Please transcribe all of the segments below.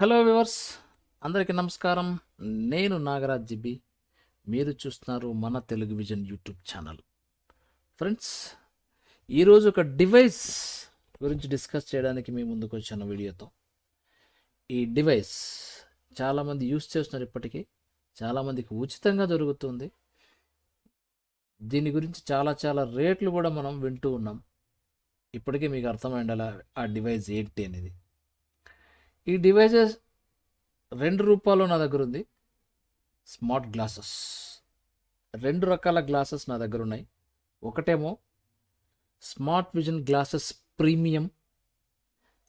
Hello viewers అందరికీ నమస్కారం. నేను నాగరాజ్ జిబి. మీరు చూస్తున్నారు మన Telugu vision YouTube channel. Friends ఈరోజు ఒక డివైస్ గురించి డిస్కస్ చేయడానికి మీ ముందుకు వచ్చాను వీడియోతో. ఈ డివైస్ చాలామంది యూస్ చేస్తున్నారు ఇప్పటికీ. చాలామందికి ఉచితంగా దొరుకుతుంది. దీని గురించి చాలా చాలా రేట్లు కూడా మనం వింటూ ఉన్నాం. ఇప్పటికే మీకు అర్థమైండాల ఆ డివైస్ ఏంటి అనేది. ఈ డివైజెస్ రెండు రూపాల్లో నా దగ్గర ఉంది. Smart glasses. రెండు రకాల గ్లాసెస్ నా దగ్గర ఉన్నాయి. ఒకటేమో స్మార్ట్ విజన్ గ్లాసెస్ ప్రీమియం.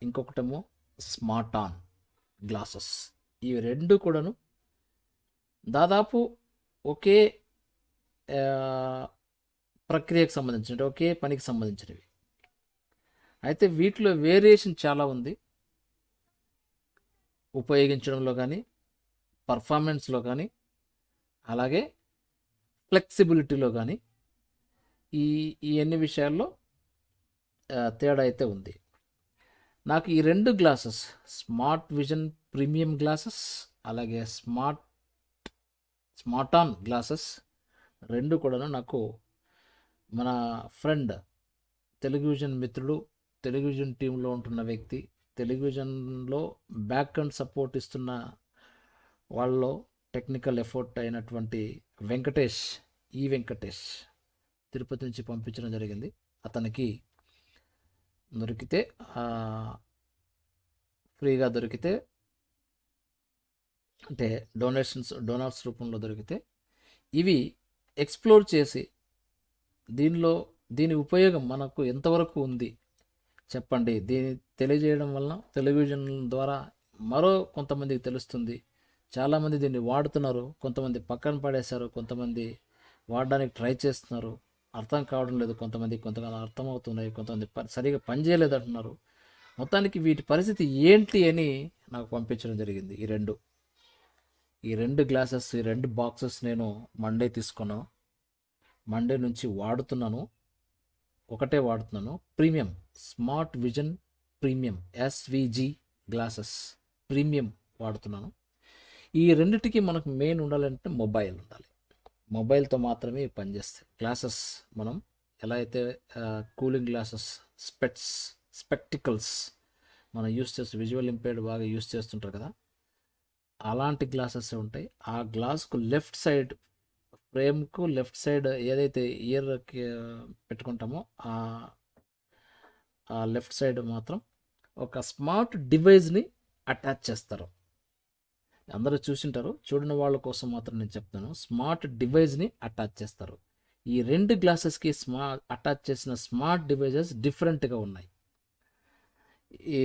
ఇంకొకటేమో స్మార్ట్ ఆన్ గ్లాసెస్. ఇవి రెండు కూడాను దాదాపు ఒకే ప్రక్రియకు సంబంధించినవి ఒకే పనికి సంబంధించినవి. అయితే వీటిలో వేరియేషన్ చాలా ఉంది. ఉపయోగించడంలో కానీ పర్ఫార్మెన్స్లో కానీ అలాగే ఫ్లెక్సిబిలిటీలో కానీ ఈ ఈ అన్ని విషయాల్లో తేడా అయితే ఉంది. నాకు ఈ రెండు glasses smart vision premium glasses అలాగే స్మార్ట్ స్మార్ట్ ఆన్ గ్లాసెస్ రెండు కూడాను నాకు మన ఫ్రెండ్ టెలివిజన్ మిత్రుడు టెలివిజన్ టీంలో ఉంటున్న వ్యక్తి టెలివిజన్లో బ్యాక్ అండ్ సపోర్ట్ ఇస్తున్న వాళ్ళలో టెక్నికల్ ఎఫర్ట్ అయినటువంటి వెంకటేష్ ఈ వెంకటేష్ తిరుపతి నుంచి పంపించడం జరిగింది. అతనికి దొరికితే ఫ్రీగా దొరికితే అంటే డొనేషన్స్ డోనర్స్ రూపంలో దొరికితే ఇవి ఎక్స్ప్లోర్ చేసి దీనిలో దీని ఉపయోగం మనకు ఎంతవరకు ఉంది చెప్పండి. దీన్ని తెలియజేయడం వలన టెలివిజన్ ద్వారా మరో కొంతమందికి తెలుస్తుంది. చాలామంది దీన్ని వాడుతున్నారు. కొంతమంది పక్కన పడేశారు. కొంతమంది వాడడానికి ట్రై చేస్తున్నారు. అర్థం కావడం లేదు. కొంతమంది కొంతకాలం అర్థమవుతున్నాయి. కొంతమంది సరిగా పనిచేయలేదు అంటున్నారు. మొత్తానికి వీటి పరిస్థితి ఏంటి అని నాకు పంపించడం జరిగింది. ఈ రెండు. ఈ రెండు గ్లాసెస్ ఈ రెండు బాక్సెస్ నేను మండే తీసుకున్నాను. మండే నుంచి వాడుతున్నాను. ఒకటే వాడుతున్నాను. Premium. Smart vision premium. SVG glasses. Premium వాడుతున్నాను. ఈ రెండిటికి మనకు మెయిన్ ఉండాలంటే మొబైల్ ఉండాలి. మొబైల్తో మాత్రమే పనిచేస్తాయి గ్లాసెస్ మనం ఎలా అయితే కూలింగ్ గ్లాసెస్ స్పెట్స్ స్పెక్టికల్స్ మనం యూస్ చేస్తూ విజువల్ ఇంపేర్డ్ బాగా యూస్ చేస్తుంటారు కదా అలాంటి గ్లాసెస్ ఉంటాయి. ఆ గ్లాస్కు లెఫ్ట్ సైడ్ ఫ్రేమ్కు లెఫ్ట్ సైడ్ ఏదైతే ఇయర్కి పెట్టుకుంటామో ఆ లెఫ్ట్ సైడ్ మాత్రం ఒక స్మార్ట్ డివైస్ని అటాచ్ చేస్తారు. అందరూ చూసింటారు చూడని వాళ్ళ కోసం మాత్రం నేను చెప్తాను స్మార్ట్ డివైస్ని అటాచ్ చేస్తారు. ఈ రెండు గ్లాసెస్కి స్మా అటాచ్ చేసిన స్మార్ట్ డివైజెస్ డిఫరెంట్గా ఉన్నాయి. ఈ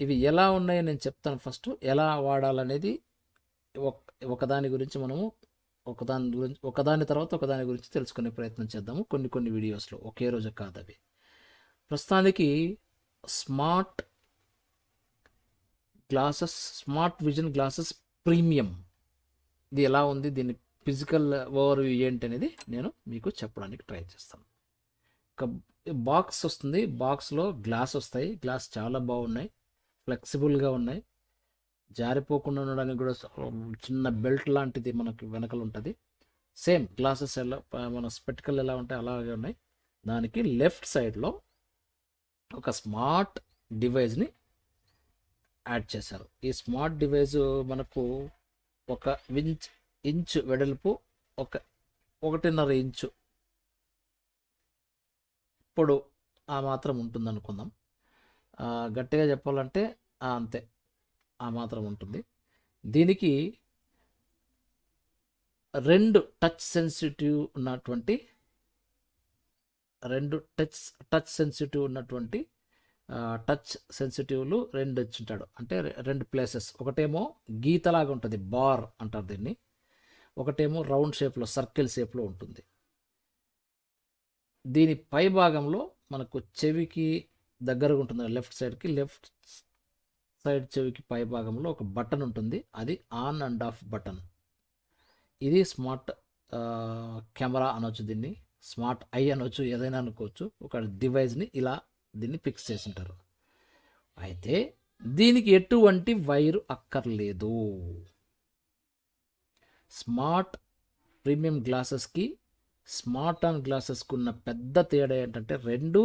ఇవి ఎలా ఉన్నాయో నేను చెప్తాను ఫస్ట్ ఎలా వాడాలనేది ఒక ఒకదాని గురించి మనము ఒకదాని గురించి ఒకదాని తర్వాత ఒకదాని గురించి తెలుసుకునే ప్రయత్నం చేద్దాము. కొన్ని కొన్ని వీడియోస్లో ఒకే రోజు కాదు అవి ప్రస్తుతానికి smart glasses smart vision glasses premium. ఇది ఎలా ఉంది? దీని ఫిజికల్ ఓవర్ ఏంటి అనేది నేను మీకు చెప్పడానికి ట్రై చేస్తాను. ఒక బాక్స్ వస్తుంది. బాక్స్లో గ్లాస్ వస్తాయి. గ్లాస్ చాలా బాగున్నాయి. ఫ్లెక్సిబుల్గా ఉన్నాయి. జారిపోకుండా ఉండడానికి కూడా చిన్న బెల్ట్ లాంటిది మనకి వెనకలు ఉంటుంది. సేమ్ గ్లాసెస్ ఎలా మన స్పెటికల్ ఎలా ఉంటాయి అలాగే ఉన్నాయి. దానికి లెఫ్ట్ సైడ్లో ఒక స్మార్ట్ డివైజ్ని యాడ్ చేశారు. ఈ స్మార్ట్ డివైజ్ మనకు ఒక ఇంచ్ ఇంచు వెడల్పు ఒక ఒకటిన్నర ఇంచు ఇప్పుడు ఆ మాత్రం ఉంటుంది అనుకుందాం గట్టిగా చెప్పాలంటే అంతే. ఆ మాత్రం ఉంటుంది. దీనికి రెండు టచ్ సెన్సిటివ్ ఉన్నటువంటి రెండు టచ్ టచ్ సెన్సిటివ్ ఉన్నటువంటి టచ్ సెన్సిటివ్లు రెండు ఇచ్చింటాడు అంటే రెండు ప్లేసెస్ ఒకటేమో గీతలాగా ఉంటుంది బార్ అంటారు దీన్ని. ఒకటేమో రౌండ్ షేప్లో సర్కిల్ షేప్లో ఉంటుంది. దీని పై భాగంలో మనకు చెవికి దగ్గరగా ఉంటుంది లెఫ్ట్ సైడ్కి లెఫ్ట్ సైడ్ చెవికి పై భాగంలో ఒక బటన్ ఉంటుంది. అది ఆన్ అండ్ ఆఫ్ బటన్. ఇది స్మార్ట్ కెమెరా అనొచ్చు దీన్ని. స్మార్ట్ ఐ అనొచ్చు ఏదైనా అనుకోవచ్చు. ఒక డివైస్ని ఇలా దీన్ని ఫిక్స్ చేసి ఉంటారు అయితే దీనికి ఎటువంటి వైరు అక్కర్లేదు. స్మార్ట్ ప్రీమియం గ్లాసెస్కి స్మార్ట్ ఆన్ గ్లాసెస్కి ఉన్న పెద్ద తేడా ఏంటంటే రెండు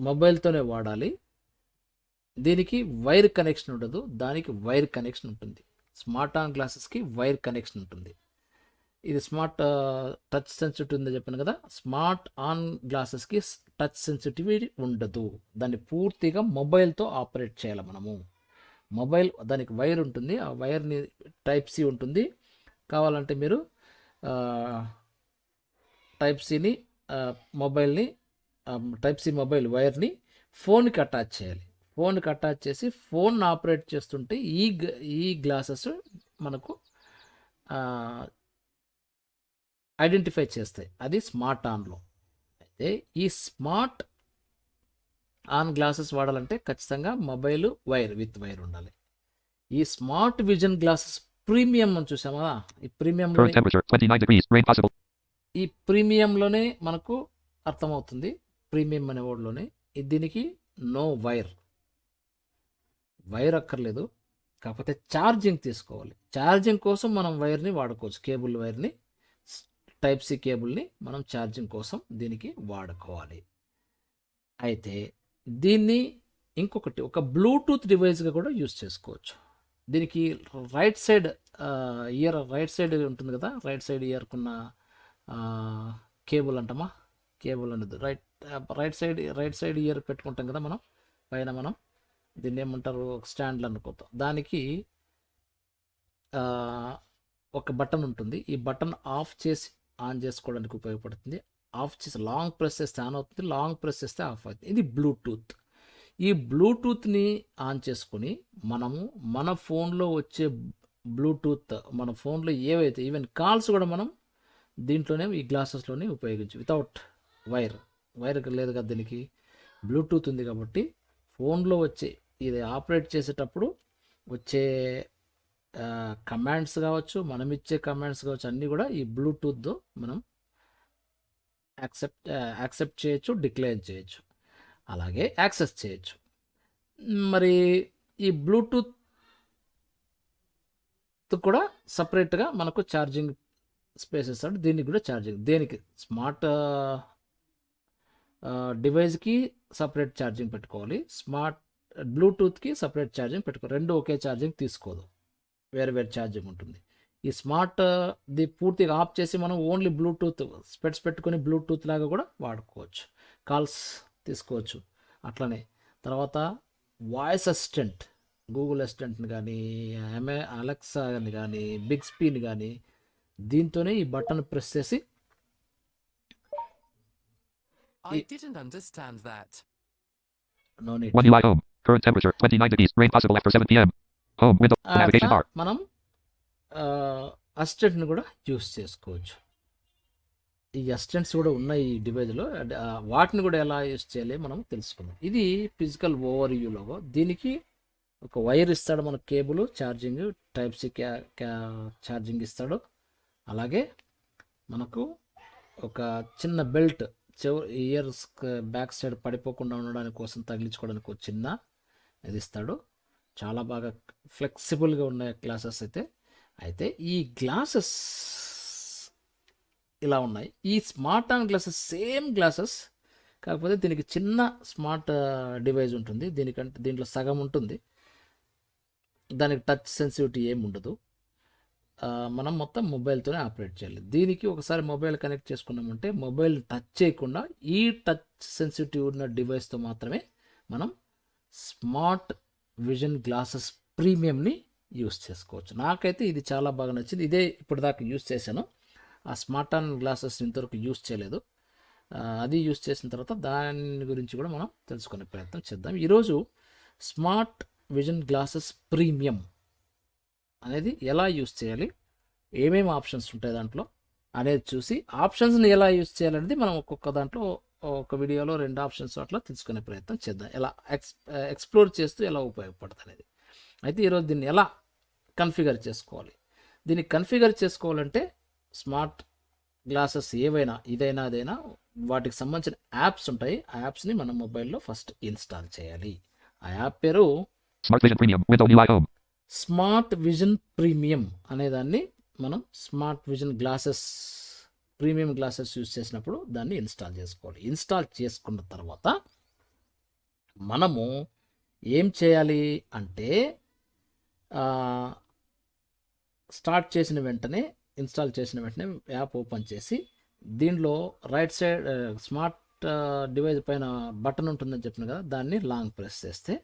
మొబైల్తోనే వాడాలి. దీనికి వైర్ కనెక్షన్ ఉండదు. దానికి వైర్ కనెక్షన్ ఉంటుంది. స్మార్ట్ ఆన్ గ్లాసెస్కి వైర్ కనెక్షన్ ఉంటుంది. ఇది స్మార్ట్ టచ్ సెన్సిటివ్ ఉందని చెప్పాను కదా. స్మార్ట్ ఆన్ గ్లాసెస్కి టచ్ సెన్సిటివిటీ ఉండదు. దాన్ని పూర్తిగా మొబైల్తో ఆపరేట్ చేయాలి మనము. మొబైల్ దానికి వైర్ ఉంటుంది. ఆ వైర్ని టైప్ సి ఉంటుంది. కావాలంటే మీరు టైప్ సిని మొబైల్ని టైప్ సి మొబైల్ వైర్ని ఫోన్కి అటాచ్ చేయాలి. ఫోన్కి అటాచ్ చేసి ఫోన్ ఆపరేట్ చేస్తుంటే ఈ ఈ గ్లాసెస్ మనకు ఐడెంటిఫై చేస్తాయి. అది స్మార్ట్ ఆన్లో అయితే ఈ స్మార్ట్ ఆన్ గ్లాసెస్ వాడాలంటే ఖచ్చితంగా మొబైల్ వైర్ విత్ వైర్ ఉండాలి. ఈ స్మార్ట్ విజన్ గ్లాసెస్ ప్రీమియం అని చూసామా? ఈ ప్రీమియంలో Current temperature 29 degrees. Rain possible. ఈ ప్రీమియంలోనే మనకు అర్థమవుతుంది. ప్రీమియం అనే వర్డ్లోనే దీనికి నో వైర్ వైర్ అక్కర్లేదు. కాకపోతే ఛార్జింగ్ తీసుకోవాలి. ఛార్జింగ్ కోసం మనం వైర్ని వాడుకోవచ్చు. కేబుల్ వైర్ని టైప్ సి కేబుల్ని మనం ఛార్జింగ్ కోసం దీనికి వాడుకోవాలి. అయితే దీన్ని ఇంకొకటి ఒక బ్లూటూత్ డివైస్గా కూడా యూస్ చేసుకోవచ్చు. దీనికి right side ear right side ఉంటుంది కదా? రైట్ సైడ్ ఇయర్కున్న కేబుల్ అంటామా? కేబుల్ అనేది right right side right side ear పెట్టుకుంటాం కదా మనం పైన మనం. దీన్ని ఏమంటారు? ఒక స్టాండ్లు అనుకుంటాం. దానికి ఒక బటన్ ఉంటుంది. ఈ బటన్ ఆఫ్ చేసి ఆన్ చేసుకోవడానికి ఉపయోగపడుతుంది. ఆఫ్ చేసి లాంగ్ ప్రెస్ చేస్తే ఆన్ అవుతుంది. లాంగ్ ప్రెస్ చేస్తే ఆఫ్ అవుతుంది. ఇది బ్లూటూత్ ఈ బ్లూటూత్ని ఆన్ చేసుకొని మనము మన ఫోన్లో వచ్చే బ్లూటూత్ మన ఫోన్లో ఏవైతే ఈవెన్ కాల్స్ కూడా మనం దీంట్లోనే ఈ గ్లాసెస్లోనే ఉపయోగించు వితౌట్ వైర్ వైర్ లేదు కదా దీనికి. బ్లూటూత్ ఉంది కాబట్టి ఫోన్లో వచ్చే ఇది ఆపరేట్ చేసేటప్పుడు వచ్చే కమాండ్స్ కావచ్చు మనం ఇచ్చే కమాండ్స్ కావచ్చు అన్నీ కూడా ఈ బ్లూటూత్ మనం యాక్సెప్ట్ యాక్సెప్ట్ చేయొచ్చు డిక్లేర్ చేయొచ్చు. అలాగే యాక్సెస్ చేయొచ్చు. మరి ఈ బ్లూటూత్ కూడా సపరేట్గా మనకు ఛార్జింగ్ స్పేసెస్ అంటే దీనికి కూడా ఛార్జింగ్ దేనికి? స్మార్ట్ డివైస్కి సపరేట్ ఛార్జింగ్ పెట్టుకోవాలి. స్మార్ట్ బ్లూటూత్కి సపరేట్ ఛార్జింగ్ పెట్టుకో రెండు ఒకే ఛార్జింగ్ తీసుకోదు. వేరే వేరే ఛార్జింగ్ ఉంటుంది. ఈ స్మార్ట్ ది పూర్తిగా ఆఫ్ చేసి మనం ఓన్లీ బ్లూటూత్ స్పెట్స్ పెట్టుకొని బ్లూటూత్ లాగా కూడా వాడుకోవచ్చు. కాల్స్ తీసుకోవచ్చు. అట్లనే. తర్వాత వాయిస్ అసిస్టెంట్ గూగుల్ అసిస్టెంట్ని కానీ అమె అలెక్సాని కానీ బిగ్ స్పీని కానీ దీంతోనే ఈ బటన్ ప్రెస్ చేసి I didn't understand that. No need One UI home. Current temperature 29 degrees. Rain possible after 7 p.m. Home window. Navigation అట్లా bar. మనం అసిస్టెంట్ని కూడా యూస్ చేసుకోవచ్చు ఈ అసిస్టెంట్స్ కూడా ఉన్నాయి ఈ డివైజ్లో వాటిని కూడా ఎలా యూస్ చేయాలి మనం తెలుసుకుందాం ఇది ఫిజికల్ ఓవర్ లోగో దీనికి ఒక వైర్ ఇస్తాడు మనకు cable charging type C charging ఇస్తాడు అలాగే మనకు ఒక చిన్న బెల్ట్ చెవు ఇయర్స్ బ్యాక్ సైడ్ పడిపోకుండా ఉండడానికి కోసం తగిలించుకోవడానికి ఒక చిన్న ఇది ఇస్తాడు. చాలా బాగా ఫ్లెక్సిబుల్గా ఉన్నాయి గ్లాసెస్ అయితే. అయితే ఈ గ్లాసెస్ ఇలా ఉన్నాయి. ఈ smart on glasses same glasses కాకపోతే దీనికి చిన్న స్మార్ట్ డివైజ్ uh, ఉంటుంది. దీనికంటే దీంట్లో సగం ఉంటుంది. దానికి టచ్ సెన్సిటివిటీ ఏమి ఉండదు. మనం మొత్తం మొబైల్తోనే ఆపరేట్ చేయాలి. దీనికి ఒకసారి మొబైల్ కనెక్ట్ చేసుకున్నామంటే మొబైల్ టచ్ చేయకుండా ఈ టచ్ సెన్సిటివ్ ఉన్న డివైస్తో మాత్రమే మనం స్మార్ట్ విజన్ గ్లాసెస్ ప్రీమియంని యూస్ చేసుకోవచ్చు. నాకైతే ఇది చాలా బాగా నచ్చింది. ఇదే ఇప్పటిదాకా యూస్ చేశాను. ఆ స్మార్ట్ ఆన్ గ్లాసెస్ ఇంతవరకు యూస్ చేయలేదు. అది యూస్ చేసిన తర్వాత దాని గురించి కూడా మనం తెలుసుకునే ప్రయత్నం చేద్దాం. ఈరోజు స్మార్ట్ విజన్ గ్లాసెస్ ప్రీమియం అనేది ఎలా యూస్ చేయాలి? ఏమేమి ఆప్షన్స్ ఉంటాయి దాంట్లో? అనేది చూసి ఆప్షన్స్ని ఎలా యూస్ చేయాలనేది మనం ఒక్కొక్క దాంట్లో ఒక వీడియోలో రెండు ఆప్షన్స్ అట్లా తెలుసుకునే ప్రయత్నం చేద్దాం. ఎలా ఎక్స్ ఎక్స్ప్లోర్ చేస్తూ ఎలా ఉపయోగపడుతుంది అనేది అయితే ఈరోజు దీన్ని ఎలా కన్ఫిగర్ చేసుకోవాలి? దీన్ని కన్ఫిగర్ చేసుకోవాలంటే స్మార్ట్ గ్లాసెస్ ఏవైనా ఇదైనా అదైనా వాటికి సంబంధించిన యాప్స్ ఉంటాయి. ఆ యాప్స్ని మన మొబైల్లో ఫస్ట్ ఇన్స్టాల్ చేయాలి. ఆ యాప్ పేరు స్మార్ట్ విజన్ ప్రీమియం అనేదాన్ని మనం smart vision glasses premium glasses use చేసినప్పుడు దాన్ని ఇన్స్టాల్ చేసుకోవాలి. ఇన్స్టాల్ చేసుకున్న తర్వాత మనము ఏం చేయాలి అంటే స్టార్ట్ చేసిన వెంటనే ఇన్స్టాల్ చేసిన వెంటనే యాప్ ఓపెన్ చేసి దీనిలో రైట్ సైడ్ స్మార్ట్ డివైస్ పైన బటన్ ఉంటుందని చెప్పిన కదా దాన్ని లాంగ్ ప్రెస్ చేస్తే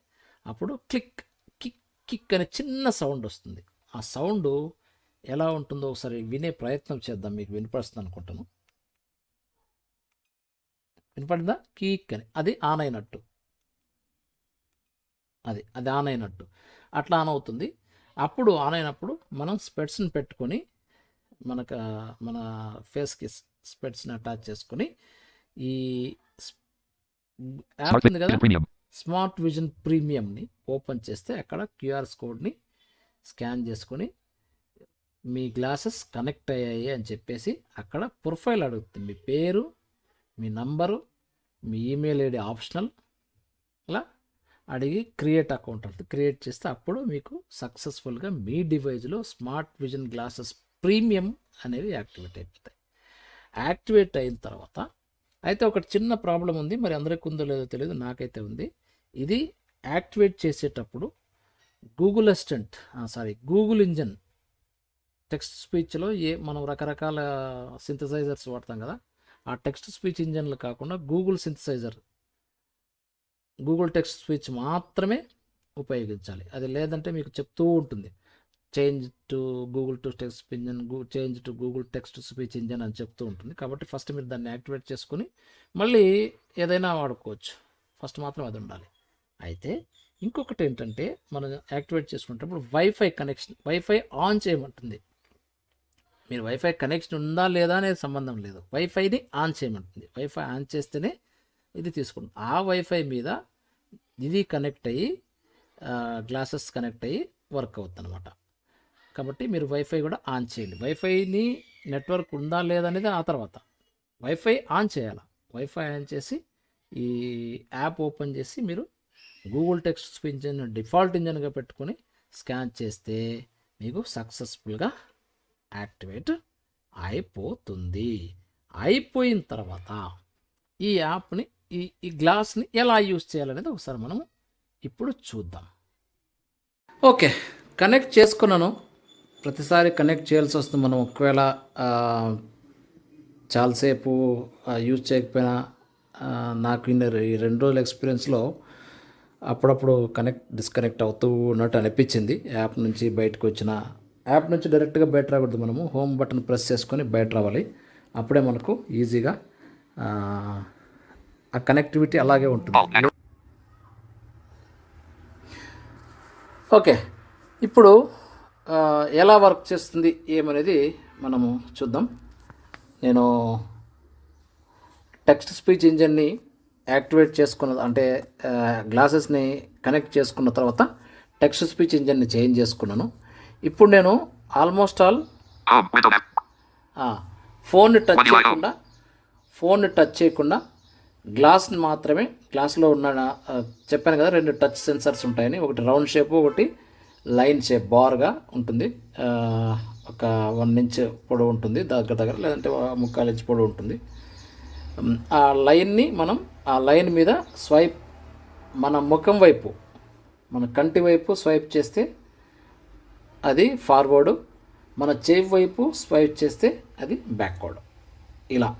అప్పుడు క్లిక్ కిక్ అనే చిన్న సౌండ్ వస్తుంది. ఆ సౌండ్ ఎలా ఉంటుందో ఒకసారి వినే ప్రయత్నం చేద్దాం. మీకు వినపడుతుంది అనుకుంటాను. వినపడిందా? కీక్ అని అది ఆన్ అయినట్టు. అది అది ఆన్ అయినట్టు. అట్లా ఆన్ అవుతుంది. అప్పుడు ఆన్ అయినప్పుడు మనం స్పెట్స్ని పెట్టుకొని మనకు మన ఫేస్కి స్పెట్స్ని అటాచ్ చేసుకొని ఈ యాప్ ఉంది కదా. స్మార్ట్ విజన్ ప్రీమియంని ఓపెన్ చేస్తే అక్కడ క్యూఆర్ కోడ్ని స్కాన్ చేసుకొని మీ గ్లాసెస్ కనెక్ట్ అయ్యాయి అని చెప్పేసి అక్కడ ప్రొఫైల్ అడుగుతుంది. మీ పేరు మీ నంబరు మీ ఈమెయిల్ ఐడి ఆప్షనల్ అలా అడిగి క్రియేట్ అకౌంట్ అంటే క్రియేట్ చేస్తే అప్పుడు మీకు సక్సెస్ఫుల్గా మీ డివైజ్లో స్మార్ట్ విజన్ గ్లాసెస్ ప్రీమియం అనేవి యాక్టివేట్ అయిపోతాయి. యాక్టివేట్ అయిన తర్వాత అయితే ఒక చిన్న ప్రాబ్లం ఉంది. మరి అందరికీ ఉందో లేదో తెలియదు నాకైతే ఉంది. ఇది యాక్టివేట్ చేసేటప్పుడు Google assistant sorry Google engine text స్పీచ్లో ఏ మనం రకరకాల సింథసైజర్స్ వాడతాం కదా ఆ టెక్స్ట్ స్పీచ్ ఇంజన్లు కాకుండా Google synthesizer Google text speech మాత్రమే ఉపయోగించాలి. అది లేదంటే మీకు చెప్తూ ఉంటుంది change to Google to text engine గూ change to Google text speech engine అని చెప్తూ ఉంటుంది. కాబట్టి ఫస్ట్ మీరు దాన్ని యాక్టివేట్ చేసుకుని మళ్ళీ ఏదైనా వాడుకోవచ్చు. ఫస్ట్ మాత్రం అది ఉండాలి. అయితే ఇంకొకటి ఏంటంటే మనం యాక్టివేట్ చేసుకునేటప్పుడు వైఫై కనెక్షన్ వైఫై ఆన్ చేయమంటుంది. మీరు వైఫై కనెక్షన్ ఉందా లేదా అనేది సంబంధం లేదు. వైఫైని ఆన్ చేయమంటుంది. వైఫై ఆన్ చేస్తేనే ఇది తీసుకుంటుంది. ఆ వైఫై మీద ఇది కనెక్ట్ అయ్యి గ్లాసెస్ కనెక్ట్ అయ్యి వర్క్ అవుతుంది అనమాట కాబట్టి మీరు వైఫై కూడా ఆన్ చేయండి. వైఫైని నెట్వర్క్ ఉందా లేదా అనేది ఆ తర్వాత. వైఫై ఆన్ చేయాలి? వైఫై ఆన్ చేసి ఈ యాప్ ఓపెన్ చేసి మీరు గూగుల్ టెక్స్ట్ ఇంజిన్ డిఫాల్ట్ ఇంజన్గా పెట్టుకొని స్కాన్ చేస్తే మీకు సక్సెస్ఫుల్గా యాక్టివేట్ అయిపోతుంది. అయిపోయిన తర్వాత ఈ యాప్ని ఈ ఈ గ్లాస్ని ఎలా యూజ్ చేయాలనేది ఒకసారి మనం ఇప్పుడు చూద్దాం. ఓకే కనెక్ట్ చేసుకున్నాను. ప్రతిసారి కనెక్ట్ చేయాల్సి వస్తుంది మనం. ఒకవేళ చాలాసేపు యూజ్ చేయకపోయినా నాకు ఈ రెండు రోజుల ఎక్స్పీరియన్స్లో అప్పుడప్పుడు కనెక్ట్ డిస్కనెక్ట్ అవుతూ ఉన్నట్టు అనిపించింది. యాప్ నుంచి బయటకు వచ్చిన యాప్ నుంచి డైరెక్ట్గా బయట రాకూడదు మనము. హోమ్ బటన్ ప్రెస్ చేసుకొని బయట రావాలి. అప్పుడే మనకు ఈజీగా ఆ, కనెక్టివిటీ అలాగే ఉంటుంది. ఓకే ఇప్పుడు ఎలా వర్క్ చేస్తుంది ఏమనేది మనము చూద్దాం. నేను టెక్స్ట్ స్పీచ్ ఇంజన్ని యాక్టివేట్ చేసుకున్న అంటే గ్లాసెస్ని కనెక్ట్ చేసుకున్న తర్వాత టెక్స్ట్ స్పీచ్ ఇంజన్ని చేంజ్ చేసుకున్నాను. ఇప్పుడు నేను ఆల్మోస్ట్ ఆల్. ఫోన్ని టచ్ చేయకుండా ఫోన్ని టచ్ చేయకుండా గ్లాస్ని మాత్రమే గ్లాస్లో ఉన్న చెప్పాను కదా రెండు టచ్ సెన్సర్స్ ఉంటాయని ఒకటి రౌండ్ షేప్ ఒకటి లైన్ షేప్ బార్గా ఉంటుంది. ఒక వన్ ఇంచ్ పొడవు ఉంటుంది దగ్గర దగ్గర లేదంటే ముక్కాలు ఇంచ్ పొడవు ఉంటుంది. ఆ లైన్ని మనం ఆ లైన్ మీద స్వైప్ మన ముఖం వైపు మన కంటి వైపు స్వైప్ చేస్తే అది ఫార్వర్డ్ మన చేయి వైపు స్వైప్ చేస్తే అది బ్యాక్వర్డ్. ఇలా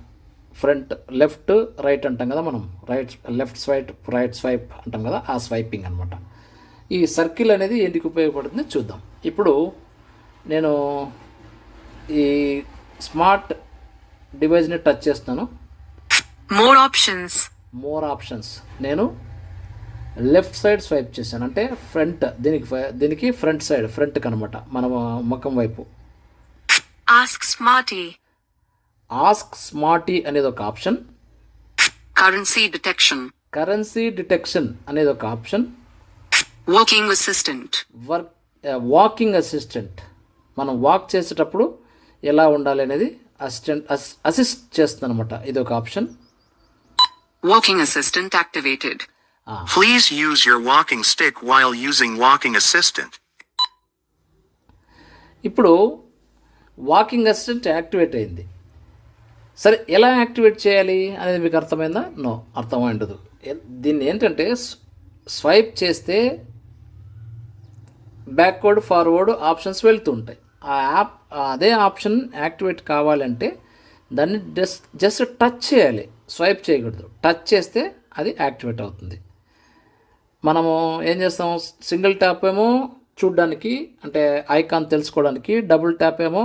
ఫ్రంట్ లెఫ్ట్ రైట్ అంటాం కదా మనం right left swipe right swipe అంటాం కదా ఆ స్వైపింగ్ అనమాట ఈ సర్కిల్ అనేది ఎందుకు ఉపయోగపడుతుంది చూద్దాం. ఇప్పుడు నేను ఈ స్మార్ట్ డివైజ్ని టచ్ చేస్తున్నాను. More options. మోర్ ఆప్షన్స్ నేను లెఫ్ట్ సైడ్ స్వైప్ చేశాను. అంటే ఫ్రంట్ దీనికి దీనికి ఫ్రంట్ సైడ్ ఫ్రంట్కి అనమాట మన ముఖం వైపు. Ask Smarty. ఆస్క్ స్మార్టీ అనేది ఒక option Currency detection. Currency detection అనేది ఒక option Walking assistant. Work walking assistant మనం వాక్ చేసేటప్పుడు ఎలా ఉండాలి అనేది అసిస్టెంట్ అసిస్ట్ చేస్తుంది అనమాట ఇది ఒక option Walking assistant activated. Please use your walking stick while using walking assistant. ఇప్పుడు వాకింగ్ అసిస్టెంట్ యాక్టివేట్ అయింది. సరే ఎలా యాక్టివేట్ చేయాలి అనేది మీకు అర్థమైందా? నో అర్థమై ఉండదు దీన్ని ఏంటంటే స్వైప్ చేస్తే బ్యాక్వర్డ్ ఫార్వర్డ్ ఆప్షన్స్ వెళ్తూ ఉంటాయి. ఆ యాప్ అదే ఆప్షన్ యాక్టివేట్ కావాలంటే దాన్ని జస్ట్ జస్ట్ టచ్ చేయాలి. స్వైప్ చేయకూడదు. టచ్ చేస్తే అది యాక్టివేట్ అవుతుంది. మనము ఏం చేస్తాం? సింగిల్ ట్యాప్ ఏమో చూడడానికి అంటే ఐకాన్ తెలుసుకోవడానికి డబుల్ ట్యాప్ ఏమో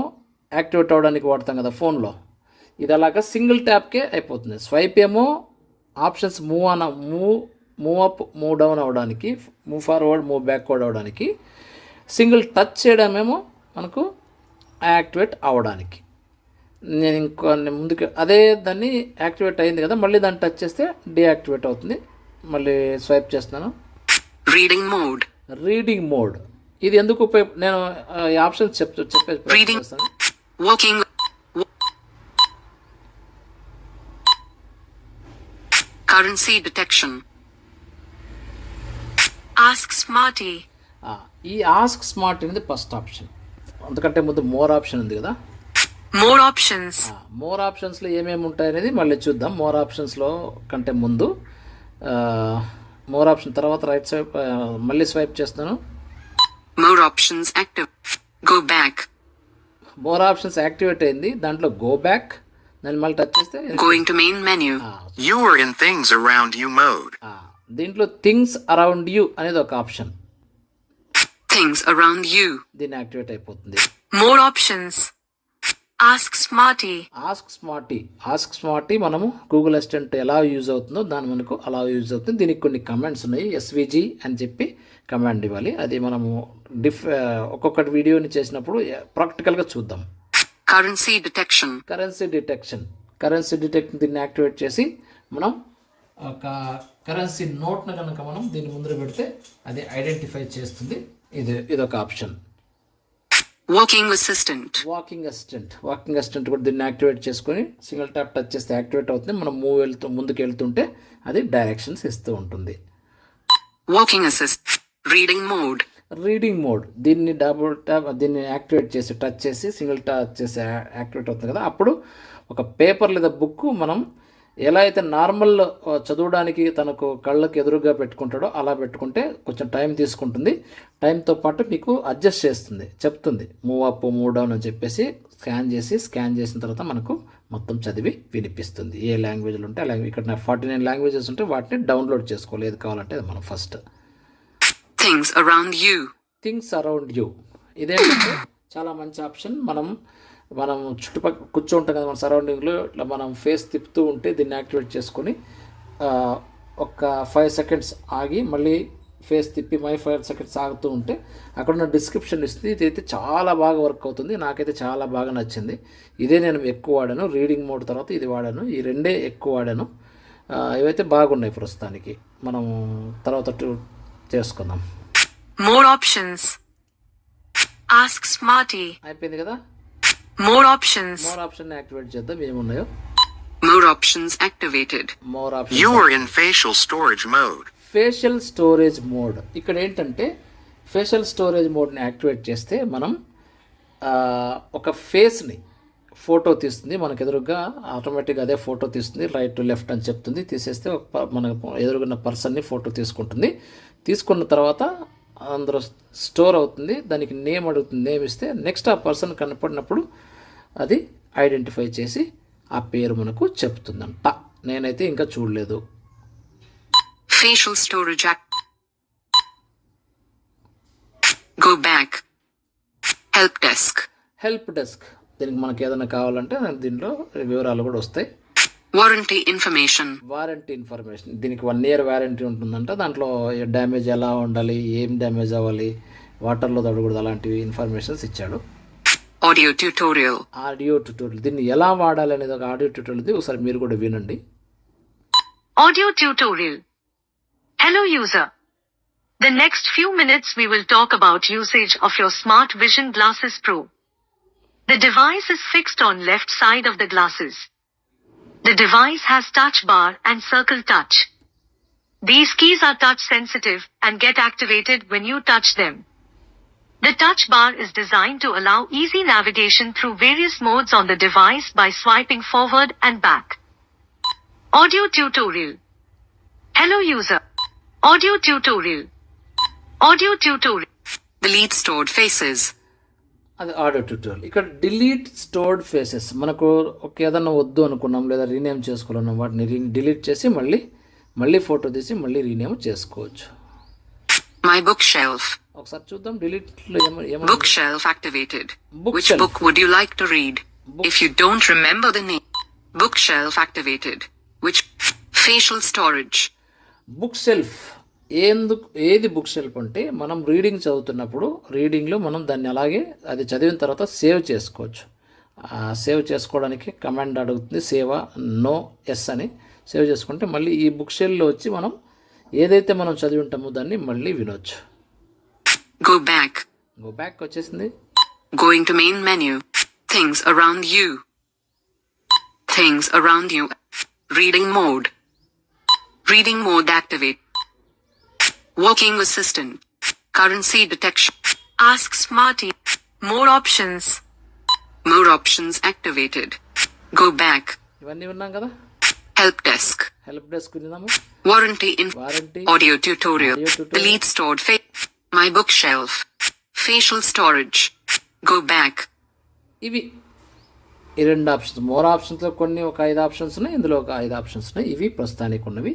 యాక్టివేట్ అవ్వడానికి వాడతాం కదా ఫోన్లో. ఇది అలాగా సింగిల్ ట్యాప్కే అయిపోతుంది. స్వైప్ ఏమో options move on move move up move down అవ్వడానికి మూవ్ ఫార్వర్డ్ మూవ్ బ్యాక్వర్డ్ అవ్వడానికి సింగిల్ టచ్ చేయడం ఏమో మనకు యాక్టివేట్ అవ్వడానికి నేను ఇంకో ముందుకు అదే దాన్ని యాక్టివేట్ అయింది కదా మళ్ళీ దాన్ని టచ్ చేస్తే డీయాక్టివేట్ అవుతుంది మళ్ళీ స్వైప్ చేస్తున్నాను Reading mode. రీడింగ్ మోడ్ ఇది ఎందుకు ఉపయోగ నేను ఈ ఆప్షన్ చెప్ చెప్పే ప్రయత్నం Reading. చేస్తాను Walking. w- Currency detection. Ask Smarty. ఆ, ఈ ఆస్క్ స్మార్ట్ అనేది ఫస్ట్ ఆప్షన్ అందుకంటే ముందు మోర్ ఆప్షన్ ఉంది కదా More options. మోర్ ఆప్షన్స్లో ఏమేమి ఉంటాయి అనేది మళ్ళీ చూద్దాం మోర్ ఆప్షన్స్లో కంటే ముందు మోర్ ఆప్షన్ తర్వాత రైట్ స్వైప్ మళ్ళీ స్వైప్ చేస్తాను More options active. Go back. More options activate అయింది దాంట్లో గో బ్యాక్ దాన్ని మళ్ళీ టచ్ చేస్తే Going to main menu. ఆ, You are in things around you mode. ఆ, దీంట్లో థింగ్స్ అరౌండ్ యూ అనేది ఒక ఆప్షన్ Things around you. దీన్ని యాక్టివేట్ అయిపోతుంది More options. Ask Smarty. Ask Smarty ask Smarty మనము గూగుల్ అసిస్టెంట్ ఎలా యూజ్ అవుతుందో దాని మనకు అలా యూజ్ అవుతుంది. దీనికి కొన్ని కమాండ్స్ ఉన్నాయి. ఎస్విజి అని చెప్పి కమాండ్ ఇవ్వాలి. అది మనము డిఫ్ ఒక్కొక్కటి వీడియోని చేసినప్పుడు ప్రాక్టికల్గా చూద్దాం. Currency detection. Currency detection currency detect దీన్ని యాక్టివేట్ చేసి మనం ఒక కరెన్సీ నోట్ను కనుక మనం దీని ముందర పెడితే అది ఐడెంటిఫై చేస్తుంది. ఇది ఇదొక option Walking assistant. Walking assistant walking assistant కూడా దీన్ని యాక్టివేట్ చేసుకొని సింగిల్ ట్యాప్ టచ్ చేస్తే యాక్టివేట్ అవుతుంది మనం మూవ్ వెళ్తూ ముందుకు వెళ్తుంటే అది డైరెక్షన్స్ ఇస్తూ ఉంటుంది Walking assist. Reading mode. Reading mode దీన్ని డబుల్ ట్యాప్ దీన్ని యాక్టివేట్ చేసి టచ్ చేసి సింగిల్ టచ్ చేసి యాక్టివేట్ అవుతుంది కదా అప్పుడు ఒక పేపర్ లేదా బుక్ మనం ఎలా అయితే నార్మల్ చదవడానికి తనకు కళ్ళకు ఎదురుగా పెట్టుకుంటాడో అలా పెట్టుకుంటే కొంచెం టైం తీసుకుంటుంది. టైంతో పాటు మీకు అడ్జస్ట్ చేస్తుంది చెప్తుంది. మూవ్ అప్ మూవ్ డౌన్ అని చెప్పేసి స్కాన్ చేసి స్కాన్ చేసిన తర్వాత మనకు మొత్తం చదివి వినిపిస్తుంది. ఏ లాంగ్వేజ్లు ఉంటే ఆ లాంగ్వేజ్ ఇక్కడ ఫార్టీ నైన్ లాంగ్వేజెస్ ఉంటే వాటిని డౌన్లోడ్ చేసుకోవాలి. ఏది కావాలంటే అది మనం first. Things around you. Things around you ఇదేంటంటే చాలా మంచి ఆప్షన్. మనం మనం చుట్టుపక్కల కూర్చుంటాం కదా మన సరౌండింగ్లో ఇట్లా మనం ఫేస్ తిప్పుతూ ఉంటే దీన్ని యాక్టివేట్ చేసుకొని ఒక ఫైవ్ సెకండ్స్ ఆగి మళ్ళీ ఫేస్ తిప్పి మై ఫైవ్ సెకండ్స్ ఆగుతూ ఉంటే అక్కడ ఉన్న డిస్క్రిప్షన్ ఇస్తుంది. ఇది అయితే చాలా బాగా వర్క్ అవుతుంది. నాకైతే చాలా బాగా నచ్చింది. ఇదే నేను ఎక్కువ వాడాను. రీడింగ్ మోడ్ తర్వాత ఇది వాడాను. ఈ రెండే ఎక్కువ వాడాను. ఇవైతే బాగున్నాయి ప్రస్తుతానికి. మనం తర్వాత చేసుకుందాం. Options. Ask Smarty. అయిపోయింది కదా? More options. More option activate చేద్దాం ఏమున్నాయో? More options activated. More You option are in facial storage mode. Facial storage mode ఇక్కడ ఏంటంటే ఫేషియల్ స్టోరేజ్ మోడ్ని యాక్టివేట్ చేస్తే మనం ఆ, ఒక ఫేస్ని ఫోటో తీస్తుంది. మనకు ఎదురుగా ఆటోమేటిక్గా అదే ఫోటో తీస్తుంది. రైట్ టు లెఫ్ట్ అని చెప్తుంది. తీసేస్తే ఒక ప- మన ఎదురుగున్న పర్సన్ని ఫోటో తీసుకుంటుంది. తీసుకున్న తర్వాత అందులో స్టోర్ అవుతుంది దానికి నేమ్ అడుగుతుంది నేమ్ ఇస్తే నెక్స్ట్ ఆ పర్సన్ కనపడినప్పుడు అది ఐడెంటిఫై చేసి ఆ పేరు మనకు చెప్తుందంట నేనైతే ఇంకా చూడలేదు act. Go back. Help desk. Help desk దీనికి మనకి ఏదైనా కావాలంటే దీనిలో వివరాలు కూడా వస్తాయి వారంటీ ఇన్ఫర్మేషన్ వారంటీ ఇన్ఫర్మేషన్ దీనికి వన్ ఇయర్ వారంటీ ఉంటుందంట. దాంట్లో డ్యామేజ్ ఎలా ఉండాలి ఏం డ్యామేజ్ అవ్వాలి వాటర్లో తడకూడదు అలాంటివి ఇన్ఫర్మేషన్స్ ఇచ్చాడు. ఆడియో ట్యూటోరియల్ ఆడియో ట్యూటోరియల్ దీన్ని ఎలా వాడాలి అనేది ఒక ఆడియో ట్యూటోరియల్ ఒకసారి మీరు కూడా వినండి. Audio tutorial hello user the next few minutes we will talk about usage of your smart vision glasses pro the device is fixed on left side of the glasses The device has touch bar and circle touch. These keys are touch sensitive and get activated when you touch them. The touch bar is designed to allow easy navigation through various modes on the device by swiping forward and back. Audio tutorial. Hello user. Audio tutorial. Audio tutorial. Delete stored faces. అది audio tutorial ఇక్కడ delete stored faces మనకు ఒక ఏదన్నా వద్దు అనుకున్నాం లేదా rename చేసుకోవాలన్నాం వాటిని delete చేసి మళ్ళీ మళ్ళీ ఫోటో తీసి మళ్ళీ రీనేమ్ చేసుకోవచ్చు My bookshelf. ఒకసారి చూద్దాం ఏమ ఏమన్నా Bookshelf activated. Which book would you like to read? If you don't remember the name. Bookshelf activated. Which facial storage. Book shelf ఎందుకు ఏది బుక్ షెల్ఫ్ అంటే మనం రీడింగ్ చదువుతున్నప్పుడు రీడింగ్లో మనం దాన్ని అలాగే అది చదివిన తర్వాత సేవ్ చేసుకోవచ్చు సేవ్ చేసుకోవడానికి కమాండ్ అడుగుతుంది సేవ నో ఎస్ అని సేవ్ చేసుకుంటే మళ్ళీ ఈ బుక్ షెల్లో వచ్చి మనం ఏదైతే మనం చదివి ఉంటామో దాన్ని మళ్ళీ వినొచ్చు Go back. గో బ్యాక్ వచ్చేసింది Going to main menu. Things around you. Things around you. Reading mode. Reading mode activate. Walking assistant. Currency detection. Ask Smarty. More options. More options activated. Go back. ఇవన్నీ విన్నాం కదా Help desk. Help desk విన్నాము warranty audio tutorial. Audio tutorial. Delete stored fa- My bookshelf. Facial storage. Go back. ఇవి ఈ రెండు options more ఆప్షన్స్లో కొన్ని ఒక ఐదు ఆప్షన్స్ ఉన్నాయి ఇందులో ఒక ఐదు ఆప్షన్స్ ఉన్నాయి ఇవి ప్రస్తుతానికి ఉన్నవి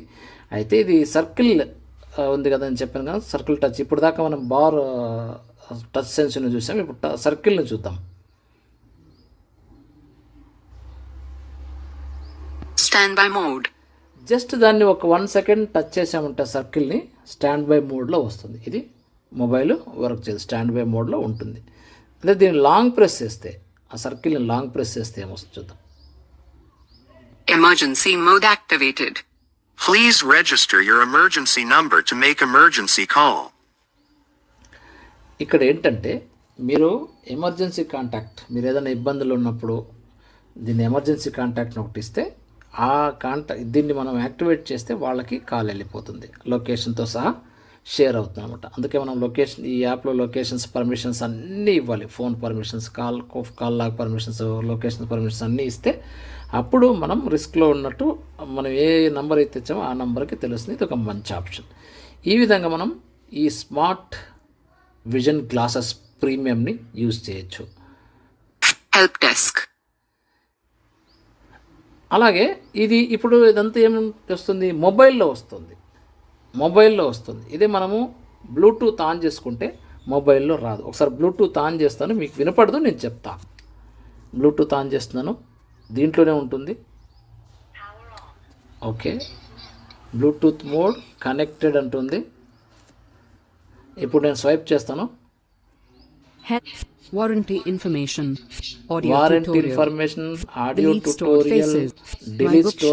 అయితే ఇది సర్కిల్ ఉంది కదా అని చెప్పాను కదా సర్కిల్ టచ్ ఇప్పుడు దాకా మనం బార్ టచ్ సెన్స్ని చూసాం ఇప్పుడు ట- సర్కిల్ని చూద్దాం. Standby mode. జస్ట్ దాన్ని ఒక వన్ సెకండ్ టచ్ చేసామంటే సర్కిల్ని స్టాండ్ బై మోడ్లో వస్తుంది. ఇది మొబైల్ వర్క్ చేయదు స్టాండ్ బై మోడ్లో ఉంటుంది. అదే దీన్ని లాంగ్ ప్రెస్ చేస్తే ఆ సర్కిల్ని లాంగ్ ప్రెస్ చేస్తే ఏమొస్తుంది చూద్దాం. Emergency mode activated. Please register your emergency number to make emergency call. ఇక్కడ ఏంటంటే మీరు ఎమర్జెన్సీ కాంటాక్ట్ మీరు ఏదైనా ఇబ్బందులు ఉన్నప్పుడు దీన్ని ఎమర్జెన్సీ కాంటాక్ట్ని ఒకటి ఇస్తే ఆ కాంటాక్ట్ దీన్ని మనం యాక్టివేట్ చేస్తే వాళ్ళకి కాల్ వెళ్ళిపోతుంది. లొకేషన్తో సహా షేర్ అవుతుంది అనమాట అందుకే మనం లొకేషన్ ఈ యాప్లో లొకేషన్స్ పర్మిషన్స్ అన్నీ ఇవ్వాలి. Phone permissions call call log permissions location permissions అన్నీ ఇస్తే అప్పుడు మనం రిస్క్లో ఉన్నట్టు మనం ఏ నెంబర్ అయితే ఇచ్చామో ఆ నెంబర్కి తెలుస్తుంది. ఇది ఒక మంచి ఆప్షన్. ఈ విధంగా మనం ఈ స్మార్ట్ విజన్ గ్లాసెస్ ప్రీమియంని యూజ్ చేయొచ్చు. Help desk. అలాగే ఇది ఇప్పుడు ఇదంతా ఏం వస్తుంది? మొబైల్లో వస్తుంది. మొబైల్లో వస్తుంది. ఇదే మనము బ్లూటూత్ ఆన్ చేసుకుంటే మొబైల్లో రాదు. ఒకసారి బ్లూటూత్ ఆన్ చేస్తాను మీకు వినపడదు నేను చెప్తా. బ్లూటూత్ ఆన్ చేస్తున్నాను. దీంట్లోనే ఉంటుంది. ఓకే. బ్లూటూత్ మోడ్ కనెక్టెడ్ అంటుంది. ఇప్పుడు నేను స్వైప్ చేస్తాను. Warranty information warranty information audio tutorial delete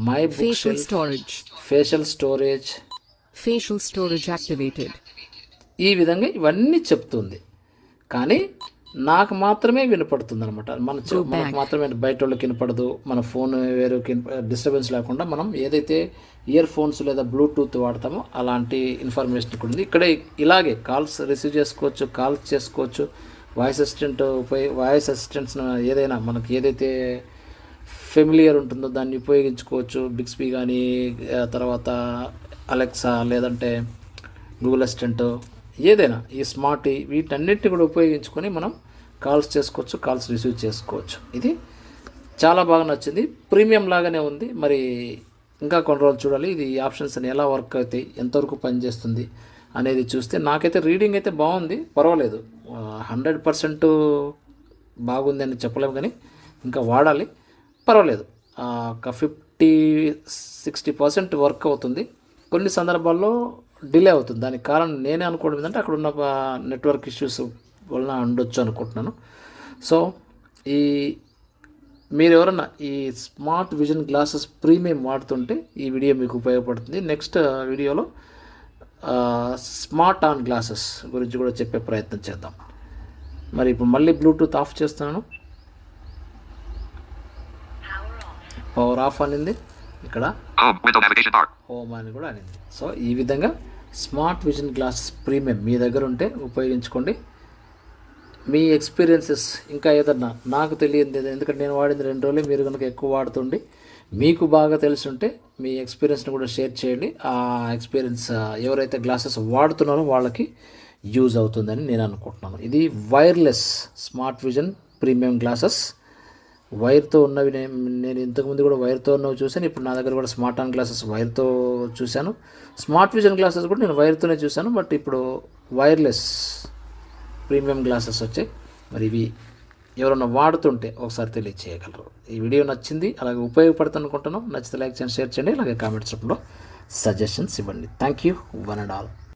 my facial storage facial storage facial storage activated ఈ విధంగా ఇవన్నీ చెప్తుంది. కానీ నాకు మాత్రమే వినపడుతుంది అనమాట మన చె- మనకు మాత్రమే బయట వాళ్ళకి వినపడదు. మన ఫోన్ వేరే డిస్టర్బెన్స్ లేకుండా మనం ఏదైతే ఇయర్ ఫోన్స్ లేదా బ్లూటూత్ వాడతామో అలాంటి ఇన్ఫర్మేషన్ ఇక్కడ ఉంది. ఇక్కడ ఇలాగే కాల్స్ రిసీవ్ చేసుకోవచ్చు కాల్స్ చేసుకోవచ్చు. వాయిస్ అసిస్టెంట్ ఉపయోగ వాయిస్ అసిస్టెంట్స్ ఏదైనా మనకి ఏదైతే ఫెమిలియర్ ఉంటుందో దాన్ని ఉపయోగించుకోవచ్చు. బిక్స్బీ కానీ తర్వాత అలెక్సా లేదంటే గూగుల్ అసిస్టెంట్ ఏదైనా ఈ స్మార్ట్ వీటన్నిటిని కూడా ఉపయోగించుకొని మనం కాల్స్ చేసుకోవచ్చు కాల్స్ రిసీవ్ చేసుకోవచ్చు. ఇది చాలా బాగా నచ్చింది. ప్రీమియం లాగానే ఉంది. మరి ఇంకా కొన్ని రోజులు చూడాలి. ఇది ఆప్షన్స్ అని ఎలా వర్క్ అవుతాయి ఎంతవరకు పనిచేస్తుంది అనేది చూస్తే నాకైతే రీడింగ్ అయితే బాగుంది. పర్వాలేదు. హండ్రెడ్ పర్సెంట్ బాగుంది అని చెప్పలేము కానీ ఇంకా వాడాలి. పర్వాలేదు. ఒక ఫిఫ్టీ సిక్స్టీ పర్సెంట్ వర్క్ అవుతుంది. కొన్ని సందర్భాల్లో డిలే అవుతుంది. దానికి కారణం నేనే అనుకోవడం ఏంటంటే అక్కడ ఉన్న నెట్వర్క్ ఇష్యూస్ వలన ఉండొచ్చు అనుకుంటున్నాను. సో ఈ మీరు ఎవరన్నా ఈ స్మార్ట్ విజన్ గ్లాసెస్ ప్రీమియం వాడుతుంటే ఈ వీడియో మీకు ఉపయోగపడుతుంది. నెక్స్ట్ వీడియోలో స్మార్ట్ ఆన్ గ్లాసెస్ గురించి కూడా చెప్పే ప్రయత్నం చేద్దాం. మరి ఇప్పుడు మళ్ళీ బ్లూటూత్ ఆఫ్ చేస్తున్నాను. పవర్ ఆఫ్ అనింది. ఇక్కడ. హోమ్ అని కూడా అనింది. సో ఈ విధంగా స్మార్ట్ విజన్ గ్లాసెస్ ప్రీమియం మీ దగ్గర ఉంటే ఉపయోగించుకోండి. మీ ఎక్స్పీరియన్సెస్ ఇంకా ఏదన్నా నాకు తెలియదు ఎందుకంటే నేను వాడింది రెండు రోజులే మీరు కనుక ఎక్కువ వాడుతుండి మీకు బాగా తెలిసి ఉంటే మీ ఎక్స్పీరియన్స్ని కూడా షేర్ చేయండి. ఆ ఎక్స్పీరియన్స్ ఎవరైతే గ్లాసెస్ వాడుతున్నారో వాళ్ళకి యూజ్ అవుతుందని నేను అనుకుంటున్నాను. ఇది wireless smart vision premium glasses వైర్తో ఉన్నవి నేను నేను ఇంతకుముందు కూడా వైర్తో ఉన్నవి చూశాను. ఇప్పుడు నా దగ్గర కూడా స్మార్ట్ ఆన్ గ్లాసెస్ వైర్తో చూశాను. స్మార్ట్ విజన్ గ్లాసెస్ కూడా నేను వైర్తోనే చూశాను. బట్ ఇప్పుడు వైర్లెస్ ప్రీమియం గ్లాసెస్ వచ్చాయి. మరి ఇవి ఎవరైనా వాడుతుంటే ఒకసారి తెలియచేయగలరు. ఈ వీడియో నచ్చింది అలాగే ఉపయోగపడుతుంది అనుకుంటున్నాం నచ్చితే లైక్ చేయండి షేర్ చేయండి అలాగే కామెంట్స్ రూపంలో సజెషన్స్ ఇవ్వండి. Thank you one and all.